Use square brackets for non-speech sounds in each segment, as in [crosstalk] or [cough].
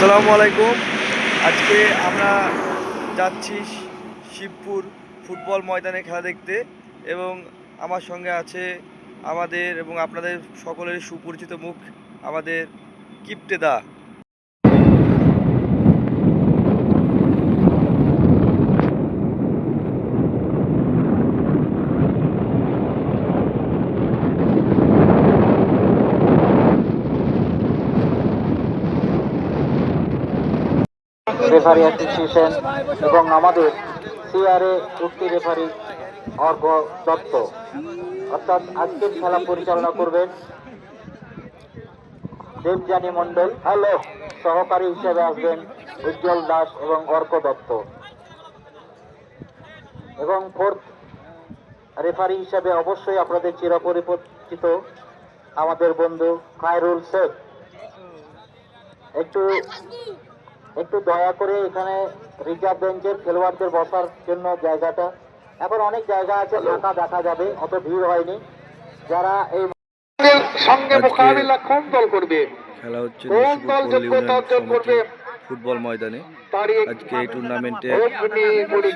আসসালামু আলাইকুম। আজকে আমরা যাচ্ছি শিবপুর ফুটবল ময়দানে খেলা দেখতে এবং আমার সঙ্গে আছে আমাদের এবং আপনাদের সকলের সুপরিচিত মুখ আমাদের কিপ্টে রেফারি অ্যাসোসিয়েশন এবং আমাদের সিআরএ চুক্তি রেফারি অর্ঘ দত্ত। অর্থাৎ আজকের খেলা পরিচালনা করবেন দেবযানী মণ্ডল। হ্যালো সহকারী হিসেবে আসবেন উজ্জ্বল দাস এবং অর্ক দত্ত। এবং ফোর্থ রেফারি হিসেবে অবশ্যই আপনাদের চিরপরিচিত আমাদের বন্ধু খায়রুল শেখ। একটু একটু দয়া করে এখানে রিজার্ভ বেঞ্চের খেলোয়াড়দের বসার জন্য জায়গাটা। এখন অনেক জায়গা আছে ফাঁকা দেখা যাবে অত ভিড় হয়নি। যারা এই সঙ্গে মোকাবিলা কোন দল করবে? খেলা হচ্ছে কোন দল যোগ্যতা অর্জন করবে? ফুটবল ময়দানে। আজকে এই টুর্নামেন্টে।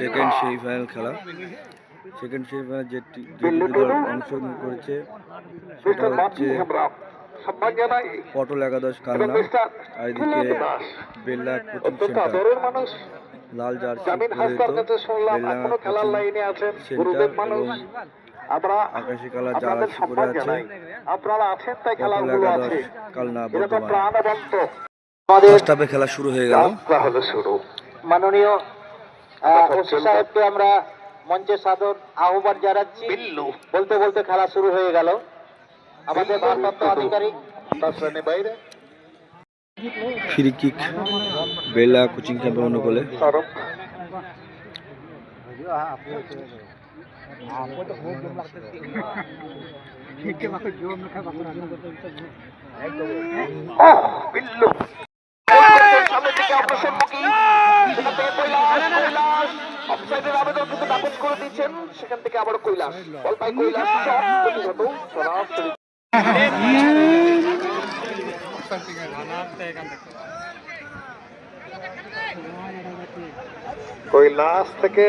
সেকেন্ড সেমিফাইনাল খেলা। সেকেন্ড সেমিফাইনাল যে যে দুটি দল অংশগ্রহণ করেছে সেটা হচ্ছে সম্মান জানাই পটল একাদশ মিস্টার আর এদিকে বেল্লা কোচিং সেন্টার। লাল জার্সি পরিহিত বেল্লা কোচিং সেন্টার এবং আমরা আকাশি কালার জার্সি পরে আছে। আপনারা আছেন তাই পটল খেলাগুলো একাদশ আছে কালনা আমাদের খেলা শুরু হয়ে গেল। হলো শুরু। মাননীয় ওসি সাহেবকে আমরা মঞ্চে সাদর আহ্বান জানাচ্ছি। বলতে বলতে খেলা শুরু হয়ে গেল। আমাদের ভারপ্রাপ্ত আধিকারিক বাইরে ফ্রি কিক বেল্লা কোচিং ক্যাম্পের অনুকূলে। সেখান থেকে কৈলাস, কৈলাস। অফসাইডের আবেদন কিন্তু নাকচ করে দিচ্ছেন। সেখান থেকে আবার কৈলাস বল কৈলাস শট প্রতিহত সরাসরি কৈলাস থেকে?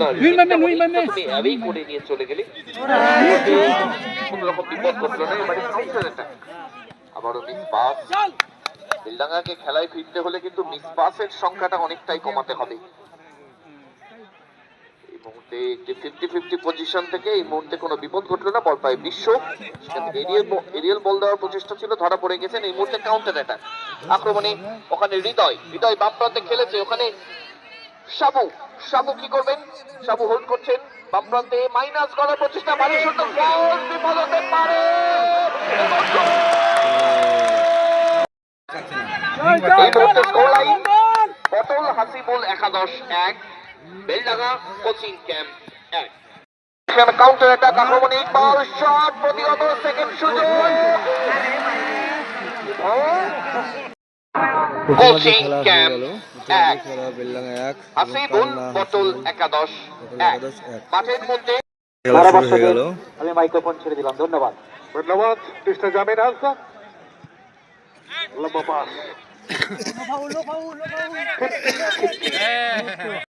না এবারে কাউন্টার আবারও মিস পাস খেলায় ফিরতে হলে কিন্তু মিস সংখ্যাটা অনেকটাই কমাতে হবে এই মুহূর্তে ফিফটি ফিফটি পজিশন থেকে এই মুহূর্তে কোনো বিপদ ঘটলো না বল পায় বিশ্ব সেখান থেকে এরিয়াল এরিয়াল বল দেওয়ার প্রচেষ্টা ছিল ধরা পড়ে গেছেন এই মুহূর্তে কাউন্টার অ্যাটাক আক্রমণে ওখানে হৃদয় হৃদয় বাম প্রান্তে খেলেছে ওখানে সাবু সাবু কি করবেন? সাবু হোল্ড করছেন বাম প্রান্তে মাইনাস করার প্রচেষ্টা ভালো বল হতে পারে। এই মুহূর্তে পটল হাসিবুল একাদশ এক। বেলডাঙ্গা কোচিং ক্যাম্প এক। কাউন্টার অ্যাটাক আক্রমণে ইকবাল শট প্রতিহত সেকেন্ড সুযোগ। কোচিং ক্যাম্প এক। একাদশ এক। মাঠের মধ্যে হয়ে গেল। আমি মাইক্রোফোন ছেড়ে দিলাম ধন্যবাদ। ধন্যবাদ জামিন লম্বা পাস [laughs]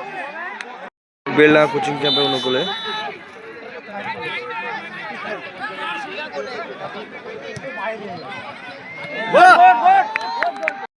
বেলডা কোচিং ক্যাম্পের অনুকূলে।